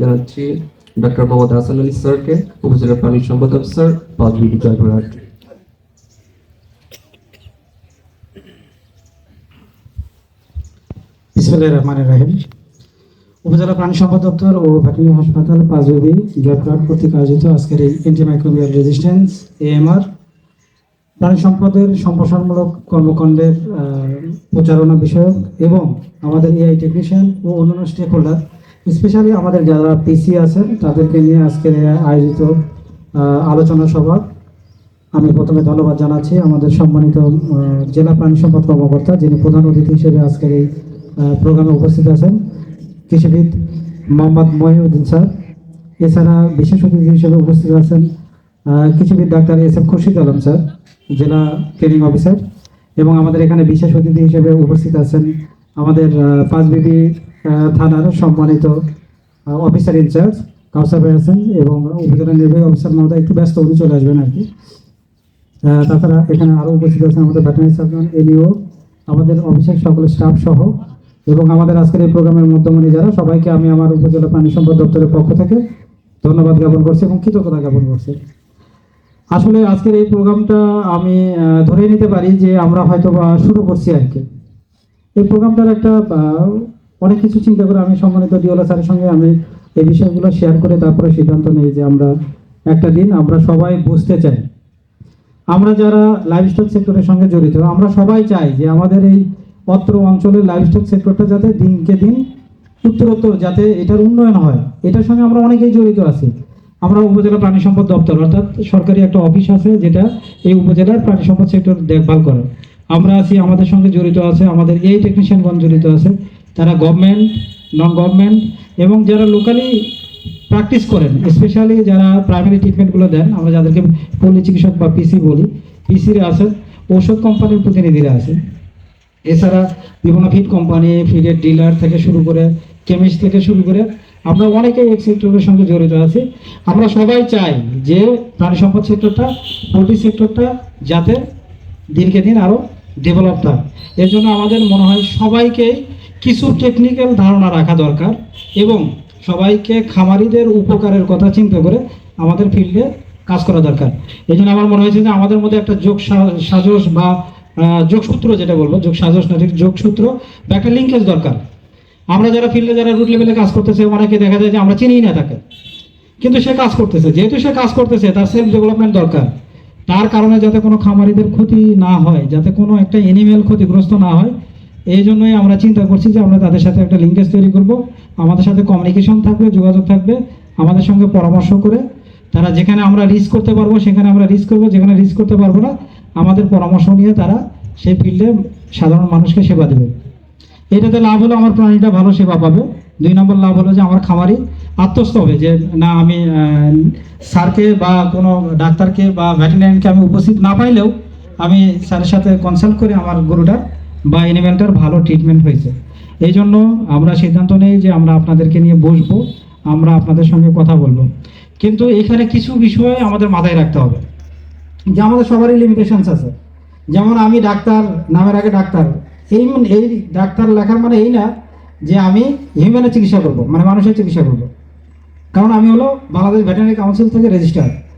জানাচ্ছি ডক্টর মোহাম্মদ হাসান আলী স্যারকে, উপজেলা সম্পদ অফিসার পাঁচবিবি জয়পুরহাট উপজেলা প্রাণী সম্পদ দপ্তর ও ভেটেরিনারি হাসপাতাল পাঁচবিবি গ্যাপঘাট কর্তৃক আয়োজিত আজকের এই অ্যান্টিমাইক্রোবিয়াল রেজিস্ট্যান্স এএমআর প্রাণী সম্পদের সম্প্রসারণমূলক কর্মকাণ্ডের প্রচারণা বিষয়ক এবং আমাদের এআই টেকনিশিয়ান ও অন্যান্য স্টেক হোল্ডার স্পেশালি আমাদের যারা পিসি আছেন তাদেরকে নিয়ে আজকের আয়োজিত আলোচনা সভা। আমি প্রথমে ধন্যবাদ জানাচ্ছি আমাদের সম্মানিত জেলা প্রাণী সম্পদ কর্মকর্তা যিনি প্রধান অতিথি হিসেবে আজকের এই প্রোগ্রামে উপস্থিত আছেন কৃষিবিদ মোহাম্মদ মহিউদ্দিন স্যার। এছাড়া বিশেষ অতিথি হিসেবে উপস্থিত আছেন কৃষিবিদ doctor S M Khurshid Alam sir জেলা ট্রেনিং অফিসার। এবং আমাদের এখানে বিশেষ অতিথি হিসেবে উপস্থিত আছেন আমাদের আহ, পাঁচবিবি থানার সম্মানিত অফিসার ইনচার্জ কাউসার ভাই আছেন এবং উপজেলা নির্বাহী অফিসার মহোদয় একটু ব্যস্ত, উনি চলে আসবেন আর কি। তাছাড়া এখানে আরও উপস্থিত আছেন আমাদের ভেটেরিনারি সার্জন এলিও আমাদের অফিসের সকল স্টাফ সহ এবং আমাদের আজকের এই প্রোগ্রামের মধ্যমণি যারা, সবাইকে আমি আমার উপজেলা প্রাণী সম্পদ দপ্তরের পক্ষ থেকে ধন্যবাদ জ্ঞাপন করছি এবং কৃতজ্ঞতা জ্ঞাপন করছি। আসলে আজকের এই প্রোগ্রামটা আমি ধরে নিতে পারি যে আমরা হয়তো শুরু করছি আর কি। এই প্রোগ্রামটার একটা অনেক কিছু চিন্তা করে আমি সম্মানিত ডিওলা স্যারের সঙ্গে আমি এই বিষয়গুলো শেয়ার করে তারপরে সিদ্ধান্ত নিই যে আমরা একটা দিন আমরা সবাই বুঝতে চাই। আমরা যারা লাইভস্টক সেক্টরের সঙ্গে জড়িত, আমরা সবাই চাই যে আমাদের এই অত্র অঞ্চলের লাইভস্টক সেক্টরটা যাতে দিনকে দিন উত্তরোত্তর, যাতে এটার উন্নয়ন হয়। এটার সঙ্গে আমরা অনেকেই জড়িত আছি। আমরা উপজেলা প্রাণী সম্পদ দপ্তর, অর্থাৎ সরকারি একটা অফিস আছে যেটা এই উপজেলার প্রাণী সম্পদ সেক্টর দেখভাল করে। আমরা আছি, আমাদের সঙ্গে জড়িত আছে, আমাদের এই টেকনিশিয়ানগণ জড়িত আছে। তারা গভর্নমেন্ট নন গভর্নমেন্ট এবং যারা লোকালি প্র্যাকটিস করেন স্পেশালি যারা প্রাইমারি ট্রিটমেন্টগুলো দেন, আমরা যাদেরকে পল্লী চিকিৎসক বা পিসি বলি পিসিরা আছেন ঔষধ কোম্পানির প্রতিনিধিরা আছেন এছাড়া বিভিন্ন ফিড কোম্পানি ফিডের ডিলার থেকে শুরু করে কেমিস্ট থেকে শুরু করে আমরা অনেকেই এই সেক্টরের সঙ্গে জড়িত আছি। আমরা সবাই চাই যে প্রাণী সম্পদ সেক্টরটা পোলট্রি সেক্টরটা যাতে দিনকে দিন আরও ডেভেলপ হয়। এর জন্য আমাদের মনে হয় সবাইকেই কিছু টেকনিক্যাল ধারণা রাখা দরকার এবং সবাইকে খামারিদের উপকারের কথা চিন্তা করে আমাদের ফিল্ডে কাজ করা দরকার। এই জন্য আমার মনে হয়েছে যে আমাদের মধ্যে একটা যোগ সাজস বা যোগসূত্র যেটা বলব, যোগ সাজস না ঠিক যোগসূত্র বা একটা লিঙ্কেজ দরকার। আমরা যারা ফিল্ডে যারা রুট লেভেলে কাজ করতেছে, অনেকে দেখা যায় যে আমরা চিনিই না তাকে। কিন্তু সে কাজ করতেছে, যেহেতু সে কাজ করতেছে, তার সেলফ ডেভেলপমেন্ট দরকার। তার কারণে যাতে কোনো খামারিদের ক্ষতি না হয়, যাতে কোনো একটা এনিম্যাল ক্ষতিগ্রস্ত না হয় এই জন্যই আমরা চিন্তা করছি যে আমরা তাদের সাথে একটা লিঙ্কেজ তৈরি করব। আমাদের সাথে কমিউনিকেশন থাকবে, যোগাযোগ থাকবে। আমাদের সঙ্গে পরামর্শ করে তারা যেখানে আমরা রিস্ক করতে পারব, সেখানে আমরা রিস্ক করব, যেখানে রিস্ক করতে পারব না, আমাদের পরামর্শ নিয়ে তারা সেই ফিল্ডে সাধারণ মানুষকে সেবা দেবে। এটাতে লাভ হলো আমার প্রাণীটা ভালো সেবা পাবে। দুই নম্বর লাভ হলো যে আমার খামারি আত্মস্থ হবে যে, না, আমি স্যারকে বা কোনো ডাক্তারকে বা ভেটেরিনারিকে আমি উপস্থিত না পাইলেও আমি স্যারের সাথে কনসাল্ট করে আমার গরুটার বা এনিম্যালটার ভালো ট্রিটমেন্ট হয়েছে। এই জন্য আমরা সিদ্ধান্ত নেই যে আমরা আপনাদেরকে নিয়ে বসবো, আমরা আপনাদের সঙ্গে কথা বলব। কিন্তু এখানে কিছু বিষয় আমাদের মাথায় রাখতে হবে। যে আমাদের সবারই লিমিটেশনস আছে। যেমন আমি ডাক্তার, নামের আগে ডাক্তার। এই এই ডাক্তার লেখার মানে এই না যে আমি হিউম্যানের চিকিৎসা করব মানে মানুষের চিকিৎসা করব। কারণ আমি হলো বাংলাদেশ ভেটেরিনারি কাউন্সিল থেকে রেজিস্টার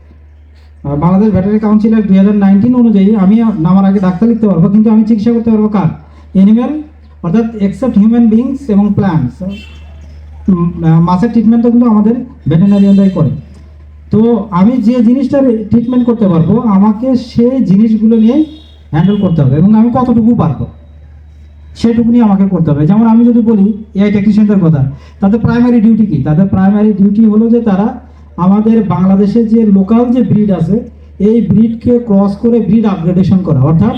বাংলাদেশ ভেটেরিনারি কাউন্সিলের দুই হাজার নাইনটিন অনুযায়ী আমি নামার আগে ডাক্তার লিখতে পারব, কিন্তু আমি চিকিৎসা করতে পারব কার? এনিম্যাল অর্থাৎ এক্সেপ্ট হিউম্যান বিংস এবং প্ল্যান্টস মাছের ট্রিটমেন্টও কিন্তু আমাদের ভেটেরিনারিয়ানরাই করে। তো আমি যে জিনিসটার ট্রিটমেন্ট করতে পারব, আমাকে সেই জিনিসগুলো নিয়ে হ্যান্ডেল করতে হবে এবং আমি কতটুকু পারব, সেটুকু নিয়ে আমাকে করতে হবে। যেমন আমি যদি বলি এআই টেকনিশিয়ানদের কথা, তাদের প্রাইমারি ডিউটি কি? তাদের প্রাইমারি ডিউটি হলো যে তারা আমাদের বাংলাদেশে যে লোকাল যে ব্রিড আছে, এই ব্রিডকে ক্রস করে ব্রিড আপগ্রেডেশন করা। অর্থাৎ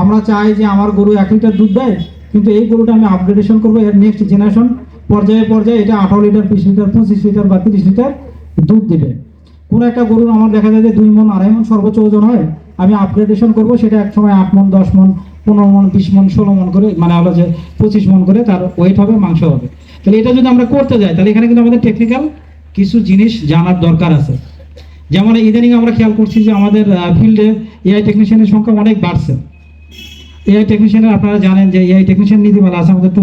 আমরা চাই যে আমার গরু এক লিটার দুধ দেয়, কিন্তু এই গরুটা আমি আপগ্রেডেশন করব এর নেক্সট জেনারেশন পর্যায়ে পর্যায়ে এটা আঠারো লিটার, বিশ লিটার, পঁচিশ লিটার বা তিরিশ লিটার দুধ দেবে। কোনো একটা গরুর আমার দেখা যায় যে দুই মন, আড়াই মন সর্বোচ্চ ওজন হয়, আমি আপগ্রেডেশন করব, সেটা এক সময় আট মন, দশ মন, পনেরো মন, বিশ মন, ষোলো মন করে মানে হলো যে পঁচিশ মন করে তার ওয়েট হবে, মাংস হবে। তাহলে এটা যদি আমরা করতে যাই, তাহলে এখানে কিন্তু আমাদের টেকনিক্যাল কিছু জিনিস জানার দরকার আছে। যেমন ইদানিং আমরা খেয়াল করছি যে আমাদের ফিল্ডে এআই টেকনিশিয়ানের সংখ্যা অনেক বাড়ছে। এআই টেকনিশিয়ানের আপনারা জানেন যে এআই টেকনিশিয়ান নীতিমালা আছে আমাদের টু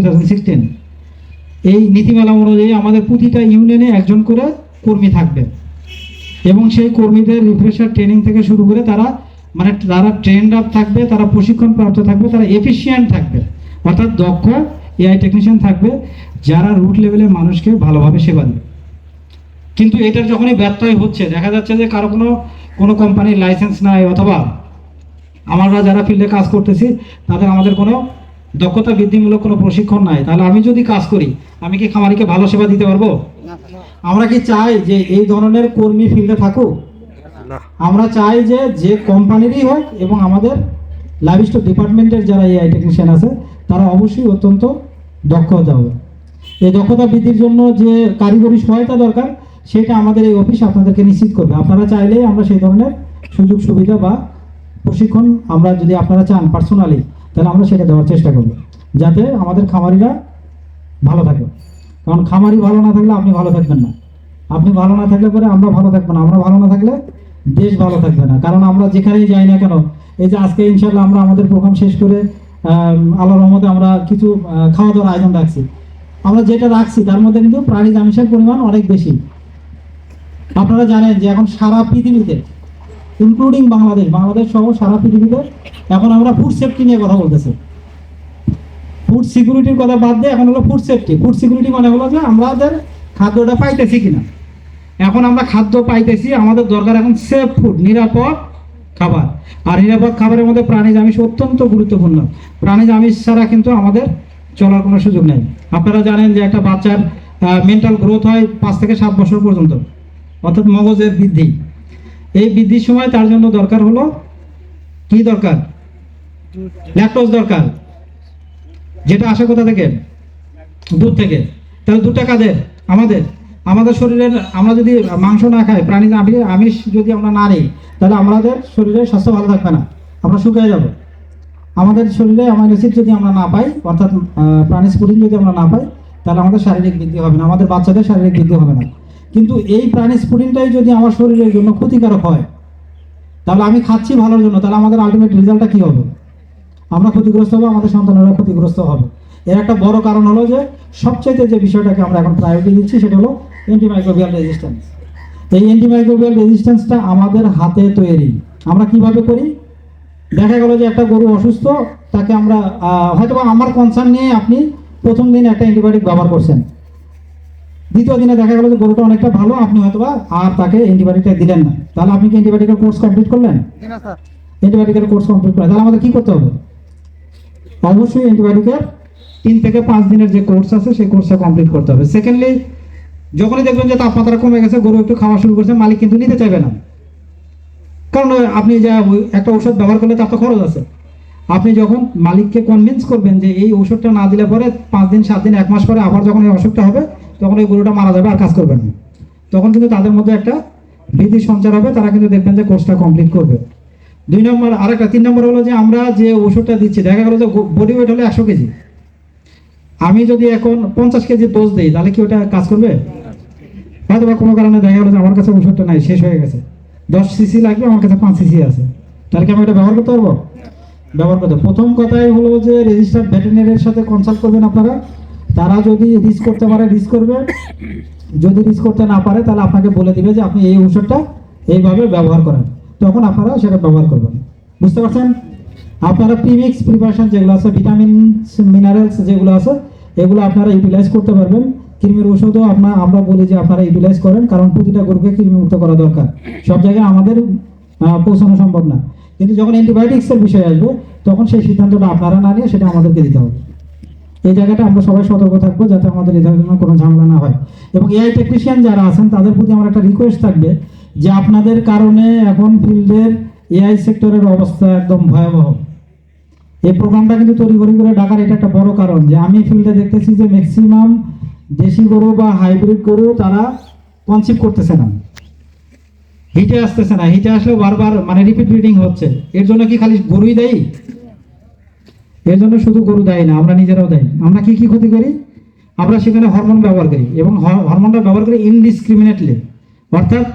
এই নীতিমালা অনুযায়ী আমাদের প্রতিটা ইউনিয়নে একজন করে কর্মী থাকবে। এবং সেই কর্মীদের রিফ্রেশার ট্রেনিং থেকে শুরু করে তারা মানে তারা ট্রেন্ড আপ থাকবে, তারা প্রশিক্ষণ প্রাপ্ত থাকবে, তারা এফিসিয়েন্ট থাকবে। অর্থাৎ দক্ষ এআই টেকনিশিয়ান থাকবে যারা রুট লেভেলে মানুষকে ভালোভাবে সেবা দেবে। কিন্তু এটার যখনই ব্যত্যয় হচ্ছে দেখা যাচ্ছে যে কারও কোনো কোনো কোম্পানির লাইসেন্স নাই অথবা আমরা যারা ফিল্ডে কাজ করতেছি তাদের আমাদের কোনো দক্ষতা বৃদ্ধিমূলক কোনো প্রশিক্ষণ নাই। তাহলে আমি যদি কাজ করি আমি কি খামারিকে ভালো সেবা দিতে পারব? আমরা কি চাই যে এই ধরনের কর্মী ফিল্ডে থাকুক? আমরা চাই যে যে কোম্পানিরই হোক এবং আমাদের লাইভ স্টক ডিপার্টমেন্টের যারা এআই টেকনিশিয়ান আছে তারা অবশ্যই অত্যন্ত দক্ষ হতে হবে। এই দক্ষতা বৃদ্ধির জন্য যে কারিগরি সহায়তা দরকার সেটা আমাদের এই অফিস আপনাদেরকে নিশ্চিত করবে। আপনারা চাইলেই আমরা সেই ধরনের সুযোগ সুবিধা বা প্রশিক্ষণ আমরা যদি আপনারা চান পার্সোনালি তাহলে আমরা সেটা দেওয়ার চেষ্টা করব। যাতে আমাদের খামারিরা ভালো থাকে। কারণ খামারি ভালো না থাকলে আপনি ভালো থাকবেন না। আপনি ভালো না থাকলে পরে আমরা ভালো থাকব না। আমরা ভালো না থাকলে দেশ ভালো থাকবে না। কারণ আমরা যেখানেই যাই না কেন এই যে আজকে ইনশাল্লাহ আমরা আমাদের প্রোগ্রাম শেষ করে আম, আল্লাহর রহমতে আমরা কিছু খাওয়া দাওয়ার আয়োজন রাখছি। আমরা যেটা রাখছি তার মধ্যে কিন্তু প্রাণীজ আমিষের পরিমাণ অনেক বেশি। আপনারা জানেন যে এখন সারা পৃথিবীতে ইনক্লুডিং বাংলাদেশ বাংলাদেশ সহ সারা পৃথিবীতে এখন আমরা ফুড সেফটি নিয়ে কথা বলতেছি। ফুড সিকিউরিটির কথা বাদ দিয়ে এখন হলো ফুড সেফটি ফুড সিকিউরিটি মানে হলো যে আমাদের খাদ্যটা পাইতেছি কিনা। এখন আমরা খাদ্য পাইতেছি, আমাদের দরকার এখন সেফ ফুড নিরাপদ খাবার। আর নিরাপদ খাবারের মধ্যে প্রাণীজ আমিষ অত্যন্ত গুরুত্বপূর্ণ। প্রাণীজ আমিষ ছাড়া কিন্তু আমাদের চলার কোনো সুযোগ নেই। আপনারা জানেন যে একটা বাচ্চার মেন্টাল গ্রোথ হয় পাঁচ থেকে সাত বছর পর্যন্ত। অর্থাৎ মগজের বৃদ্ধি। এই বৃদ্ধির সময় তার জন্য দরকার হলো কি দরকার? ল্যাকটোজ দরকার। যেটা আসে কোথা থেকে, দুধ থেকে। তাহলে দুধটা কাদের? আমাদের। আমাদের শরীরের, আমরা যদি মাংস না খাই, প্রাণী আমিষ আমিষ যদি আমরা না নিই, তাহলে আমাদের শরীরের স্বাস্থ্য ভালো থাকবে না। আমরা শুকিয়ে যাব। আমাদের শরীরে অ্যামাইনো অ্যাসিড যদি আমরা না পাই, অর্থাৎ প্রাণীজ প্রোটিন যদি আমরা না পাই, তাহলে আমাদের শারীরিক বৃদ্ধি হবে না। আমাদের বাচ্চাদের শারীরিক বৃদ্ধি হবে না। কিন্তু এই প্রাণীজ প্রোটিনটাই যদি আমার শরীরের জন্য ক্ষতিকারক হয়, তাহলে আমি খাচ্ছি ভালোর জন্য, তাহলে আমাদের আলটিমেট রেজাল্টটা কী হবে? আমরা ক্ষতিগ্রস্ত হব, আমাদের সন্তানেরা ক্ষতিগ্রস্ত হবে। এর একটা বড় কারণ হলো যে, সবচাইতে যে বিষয়টাকে আমরা এখন প্রায়োরিটি দিচ্ছি সেটা হলো অ্যান্টিমাইক্রোবিয়াল রেজিস্ট্যান্স এই অ্যান্টিমাইক্রোবিয়াল রেজিস্ট্যান্সটা আমাদের হাতে তৈরি। আমরা কীভাবে করি? দেখা গেল যে একটা গরু অসুস্থ, তাকে আমরা হয়তো আমার কনসার্ন নিয়ে আপনি প্রথম দিন একটা অ্যান্টিবায়োটিক ব্যবহার করছেন। দ্বিতীয় দিনে দেখা গেল যে গরুটা অনেকটা ভালো আপনি হয়তো আর তাকে অ্যান্টিবায়োটিকটা দিলেন না। তাহলে আপনি কি অ্যান্টিবায়োটিকের কোর্স কমপ্লিট করলেন? অ্যান্টিবায়োটিকের কোর্স কমপ্লিট করে তাহলে আমাদের কি করতে হবে? অবশ্যই অ্যান্টিবায়োটিকের তিন থেকে পাঁচ দিনের যে কোর্স আছে সেই কোর্সটা কমপ্লিট করতে হবে। সেকেন্ডলি যখনই দেখবেন যে তাপমাত্রা কমে গেছে গরু একটু খাওয়া শুরু করছে মালিক কিন্তু নিতে চাইবে না। কারণ আপনি যা একটা ঔষধ ব্যবহার করলে তার তো খরচ আছে। আপনি যখন মালিককে কনভিন্স করবেন যে এই ওষুধটা না দিলে পরে পাঁচ দিন সাত দিন এক মাস পরে আবার যখন এই অসুখটা হবে তখন ওই গরুটা মারা যাবে আর কাজ করবেন না। তখন কিন্তু তাদের মধ্যে একটা ভীতি সঞ্চার হবে, তারা কিন্তু দেখবেন যে কোর্সটা কমপ্লিট করবে। দুই নম্বর, আরেকটা, তিন নম্বর হলো যে আমরা যে ওষুধটা দিচ্ছি, দেখা গেলো যে বডি ওয়েট হলো একশো কেজি। আমি যদি এখন পঞ্চাশ কেজি ডোজ দিই, তাহলে কি ওটা কাজ করবে? হয়তো বা কোনো কারণে দেখা গেলো যে আমার কাছে ওষুধটা নাই, শেষ হয়ে গেছে। দশ সিসি লাগবে, আমার কাছে পাঁচ সিসি আছে। তাহলে কি আমি এটা ব্যবহার করতে পারব? ব্যবহার করতে প্রথম কথাই হলো যে রেজিস্টার্ড ভেটেরিনারির সাথে কনসাল্ট করবেন আপনারা। তারা যদি রিস্ক করতে পারে রিস্ক করবে। যদি রিস্ক করতে না পারে, তাহলে আপনাকে বলে দিবে যে আপনি এই ওষুধটা এইভাবে ব্যবহার করেন। তখন আপনারা সেটা ব্যবহার করবেন। বুঝতে পারছেন? আপনারা প্রিমিক্স প্রিপারেশন যেগুলো আছে ভিটামিনস মিনারেলস যেগুলো আছে, এগুলো আপনারা ইউটিলাইজ করতে পারবেন। কৃমির ওষুধও আপনার আমরা বলি যে আপনারা ইউটিলাইজ করেন, কারণ প্রতিটা গরুকে কৃমি মুক্ত করা দরকার। সব জায়গায় আমাদের পৌঁছানো সম্ভব না। কিন্তু যখন অ্যান্টিবায়োটিক্সের বিষয় আসবে, তখন সেই সিদ্ধান্তটা আপনারা না নিয়ে সেটা আমাদেরকে দিতে হবে। এই জায়গাটা আমরা সবাই সতর্ক থাকব যাতে আমাদের এই ধরনের কোনো ঝামেলা না হয়। এবং এআই টেকনিশিয়ান যারা আছেন, তাদের প্রতি আমার একটা রিকোয়েস্ট থাকবে যে আপনাদের কারণে এখন ফিল্ডের এআই সেক্টরের অবস্থা একদম ভয়াবহ। এই প্রোগ্রামটা কিন্তু তৈরি করে করে ডাকার এটা একটা বড় কারণ যে আমি ফিল্ডে দেখতেছি যে ম্যাক্সিমাম দেশি গরু বা হাইব্রিড গরু তারা কনসিভ করতেছে না। হিটে আসতেছে না, হিটে আসলেও বারবার মানে রিপিট ব্রিডিং হচ্ছে। এর জন্য কি খালি গরুই দেয় এর জন্য শুধু গরু দেয় না আমরা নিজেরাও দেয়। আমরা কি কি ক্ষতি করি? আমরা সেখানে হরমোন ব্যবহার করি এবং হরমোনটা ব্যবহার করি ইনডিসক্রিমিনেটলি অর্থাৎ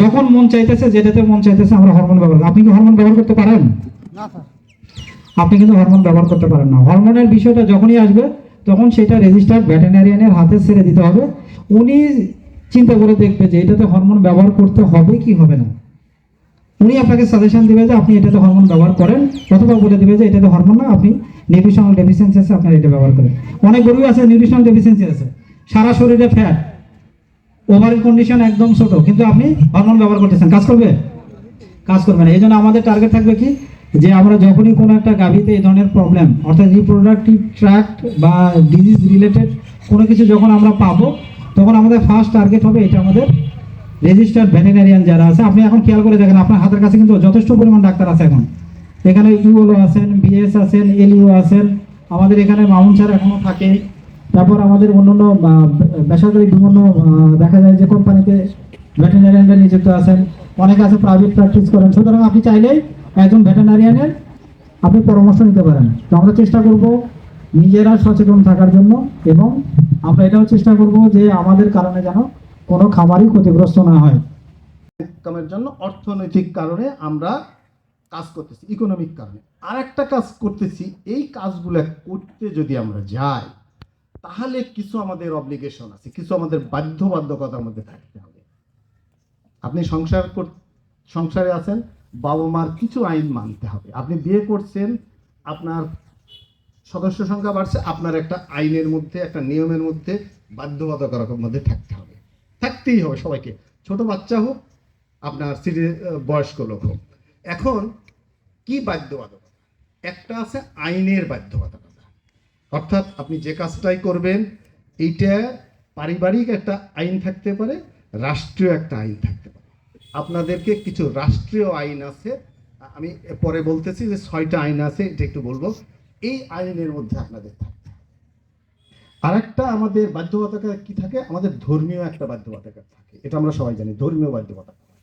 যখন মন চাইতেছে যেটাতে মন চাইতেছে আমরা হরমোন ব্যবহার করি। আপনি কি হরমোন ব্যবহার করতে পারেন? আপনি কিন্তু হরমোন ব্যবহার করতে পারেন না। হরমোনের বিষয়টা যখনই আসবে তখন সেটা রেজিস্টার্ড ভেটেনারিয়ানের হাতে ছেড়ে দিতে হবে। উনি চিন্তা করে দেখবে যে এটাতে হরমোন ব্যবহার করতে হবে কি হবে না। উনি আপনাকে সাজেশন দিবে যে আপনি এটাতে হরমোন ব্যবহার করেন। অথবা বলে দিবে যে এটাতে হরমোন না, আপনি নিউট্রিশনাল ডেফিসিয়েন্সি আছে, আপনার এটা ব্যবহার করেন। অনেক গরুই আছে নিউট্রিশনাল ডেফিসিয়েন্সি আছে। সারা শরীরে ফ্যাট ওভারের কন্ডিশন একদম ছোট, কিন্তু আপনি হরমোন ব্যবহার করতেছেন। কাজ করবে? কাজ করবে না। এই জন্য আমাদের টার্গেট থাকবে কি? যে আমরা যখনই কোনো একটা গাভীতে এই ধরনের প্রবলেম অর্থাৎ রিপ্রোডাক্টিভ ট্র্যাক্ট বা ডিজিজ রিলেটেড কোনো কিছু যখন আমরা পাবো, তখন আমাদের ফার্স্ট টার্গেট হবে এটা আমাদের রেজিস্টার্ড ভেটেনারিয়ান যারা আছে, আপনি এখন খেয়াল করে দেখেন, আপনার হাতের কাছে কিন্তু যথেষ্ট পরিমাণ ডাক্তার আছে এখন। এখানে ইউএলও আছেন, বিএস আছেন এলইও আছেন, আমাদের এখানে মামুন স্যার এখনও থাকে। তারপর আমাদের অন্যান্য বেসরকারি বিভিন্ন দেখা যায় যে কোম্পানিতে ভেটেনারিয়ানরা নিযুক্ত আছেন। অনেকে আছে প্রাইভেট প্র্যাকটিস করেন। সুতরাং আপনি চাইলেই একজন ভেটেনারিয়ানের আপনি পরামর্শ নিতে পারেন। তো আমরা চেষ্টা করব নিজেরা সচেতন থাকার জন্য এবং আমরা এটাও চেষ্টা করব যে আমাদের কারণে যেন কোনো খামারই ক্ষতিগ্রস্ত না হয়। ইনকামের জন্য অর্থনৈতিক কারণে আমরা কাজ করতেছি ইকোনমিক কারণে। আর একটা কাজ করতেছি, এই কাজগুলো করতে যদি আমরা যাই, তাহলে কিছু আমাদের অব্লিগেশন আছে, কিছু আমাদের বাধ্যবাধকতার মধ্যে থাকতে হবে। আপনি সংসার কর- সংসারে আছেন বাবা মার কিছু আইন মানতে হবে। আপনি বিয়ে করছেন, আপনার সদস্য সংখ্যা বাড়ছে, আপনার একটা আইনের মধ্যে, একটা নিয়মের মধ্যে বাধ্যবাধকতার মধ্যে থাকতে হবে। থাকতেই হবে সবাইকে। ছোট বাচ্চা হোক, আপনার সিটি বয়স্ক লোক হোক। এখন কি বাধ্যবাধকতা? একটা আছে আইনের বাধ্যবাধকতা। অর্থাৎ আপনি যে কাজটাই করবেন, এইটা পারিবারিক একটা আইন থাকতে পারে, রাষ্ট্রীয় একটা আইন থাকতে পারে। আপনাদেরকে কিছু রাষ্ট্রীয় আইন আছে, আমি পরে বলতেছি যে ছয়টা আইন আছে, এটা একটু বলব। এই আইনের মধ্যে আপনাদের হবে। আর একটা আমাদের বাধ্যবাধকতা কি থাকে? আমাদের ধর্মীয় একটা বাধ্যবাধকতা থাকে। এটা আমরা সবাই জানি, ধর্মীয় বাধ্যবাধকতা।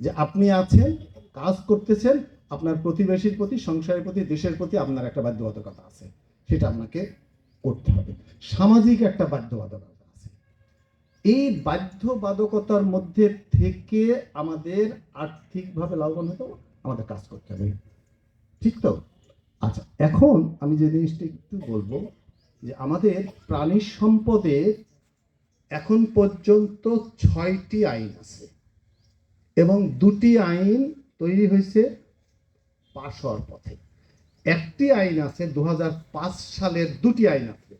যে আপনি আছেন, কাজ করতেছেন, আপনার প্রতিবেশীর প্রতি, সংসারের প্রতি, দেশের প্রতি আপনার একটা বাধ্যবাধকতা আছে। সেটা আপনাকে করতে হবে। সামাজিক একটা বাধ্যবাধকতা আছে। এই বাধ্যবাধকতার মধ্যে থেকে আমাদের আর্থিকভাবে লাভবান হতে আমাদের কাজ করতে হবে। ঠিক তো? আচ্ছা এখন আমি যে জিনিসটা একটু বলব যে আমাদের প্রাণী সম্পদে এখন পর্যন্ত ছয়টি আইন আছে। এবং দুটি আইন তৈরি হয়েছে পাশ হওয়ার পথে। একটি আইন আছে দু হাজার পাঁচ সালের দুটি আইন আছে।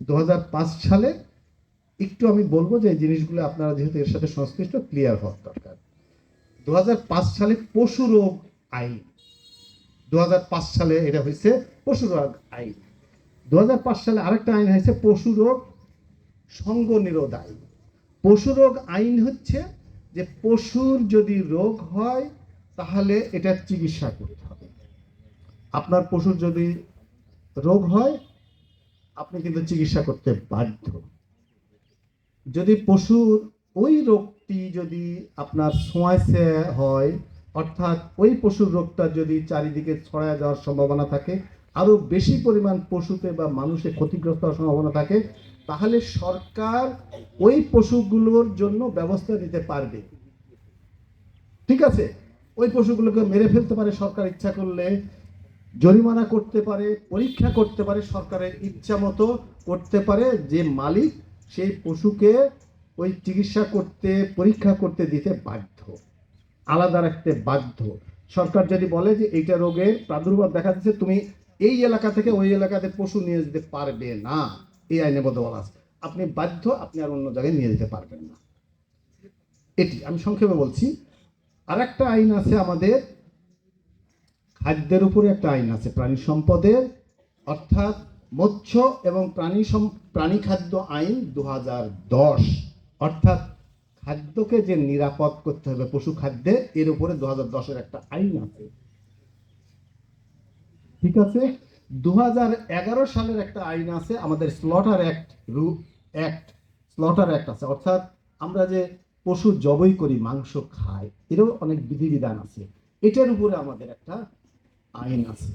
দু হাজার পাঁচ সালে একটু আমি বলব যে জিনিসগুলো আপনারা যেহেতু এর সাথে সংশ্লিষ্ট ক্লিয়ার হওয়ার দরকার। দু হাজার পাঁচ সালে পশু রোগ আইন। দু হাজার পাঁচ সালে এটা হয়েছে পশু রোগ আইন। দু হাজার পাঁচ সালে আরেকটা আইন হয়েছে, পশু রোগ সঙ্গ নিরোধ আইন পশু রোগ আইন হচ্ছে যে পশুর যদি রোগ হয়, তাহলে এটা চিকিৎসা করতে হবে। আপনার পশুর যদি রোগ হয়, আপনি কিন্তু চিকিৎসা করতে বাধ্য। যদি পশুর ওই রোগটি যদি আপনার ছোঁয়াশে হয়, অর্থাৎ ওই পশুর রোগটা যদি চারিদিকে ছড়ায় যাওয়ার সম্ভাবনা থাকে আরও বেশি পরিমাণ পশুতে বা মানুষে ক্ষতিগ্রস্ত হওয়ার সম্ভাবনা থাকে, তাহলে সরকার ওই পশুগুলোর জন্য ব্যবস্থা নিতে পারবে। ঠিক আছে? ওই পশুগুলোকে মেরে ফেলতে পারে, সরকার ইচ্ছা করলে, জরিমানা করতে পারে, পরীক্ষা করতে পারে, সরকারের ইচ্ছা মতো করতে পারে, যে মালিক সেই পশুকে ওই চিকিৎসা করতে, পরীক্ষা করতে দিতে বাধ্য। আলাদা রাখতে বাধ্য। সরকার যদি বলে যে এইটা রোগের প্রাদুর্ভাব দেখা দিচ্ছে, তুমি এই এলাকা থেকে ওই এলাকাতে পশু নিয়ে যেতে পারবে না। এই আইনে বলা আছে। আপনি বাধ্য, আপনি আর অন্য জায়গায় নিয়ে যেতে পারবেন না। এটি আমি সংক্ষেপে বলছি। আর একটা আইন আছে আমাদের। খাদ্যের উপরে একটা আইন আছে। প্রাণী সম্পদের, অর্থাৎ মৎস্য এবং প্রাণী প্রাণী খাদ্য আইন দু দশ। অর্থাৎ খাদ্যকে যে নিরাপদ করতে হবে পশু খাদ্যে, এর উপরে দু হাজার দশের একটা আইন আছে। ঠিক আছে? দু সালের একটা আইন আছে, আমাদের স্লটার অ্যাক্ট রু অ্যাক্ট স্লটার অ্যাক্ট আছে। অর্থাৎ আমরা যে পশু জবই করি, মাংস খাই, এরও অনেক বিধিবিধান আছে। এটার উপরে আমাদের একটা আইন আছে।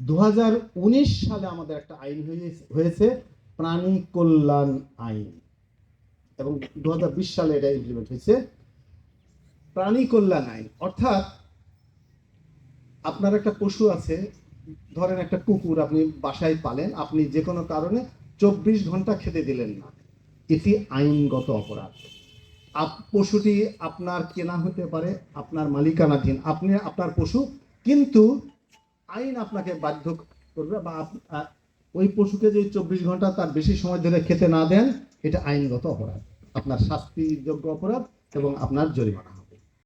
দু হাজার উনিশ সালে আমাদের একটা আইন হয়ে- হয়েছে প্রাণী কল্যাণ আইন। এবং দু হাজার বিশ সালে এটা ইমপ্লিমেন্ট হয়েছে প্রাণী কল্যাণ আইন। অর্থাৎ আপনার একটা পশু আছে ধরেন একটা কুকুর আপনি বাসায় পালেন, আপনি যে কোনো কারণে চব্বিশ ঘণ্টা খেতে দিলেন না। এটি আইনগত অপরাধ। আপ, পশুটি আপনার কেনা হতে পারে, আপনার মালিকানাধীন, আপনি, আপনার পশু, কিন্তু আইন আপনাকে বাধ্য করবে বা ওই পশুকে যে চব্বিশ ঘণ্টা তার বেশি সময় ধরে খেতে না দেন, এটা আইনগত অপরাধ। আপনার শাস্তিযোগ্য অপরাধ এবং আপনার জরিমানা।